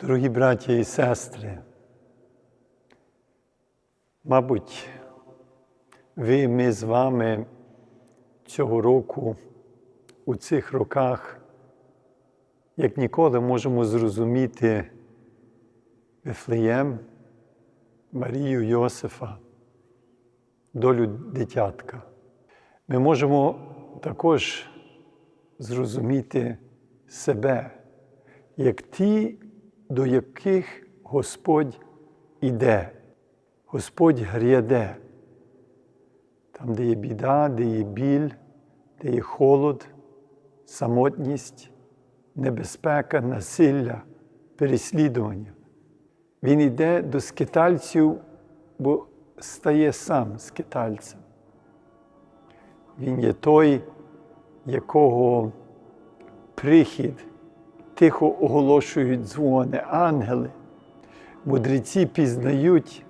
Дорогі браття і сестри, мабуть, ви ми з вами цього року у цих роках, як ніколи, можемо зрозуміти Вифлеєм, Марію Йосифа, долю дитятка. Ми можемо також зрозуміти себе, як ті, до яких Господь іде, Господь гряде, там, де є біда, де є біль, де є холод, самотність, небезпека, насилля, переслідування. Він йде до скитальців, бо стає сам скитальцем. Він є той, якого прихід тихо оголошують дзвони, ангели. Мудреці пізнають,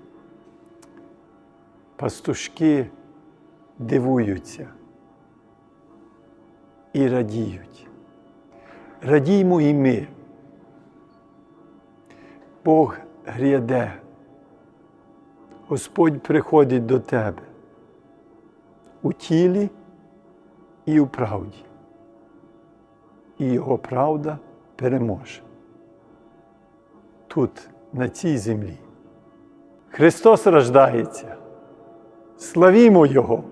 пастушки дивуються і радіють. Радіймо і ми. Бог гряде, Господь приходить до тебе у тілі і у правді. І Його правда переможе. Тут, на цій землі. Христос рождається. Славімо Його!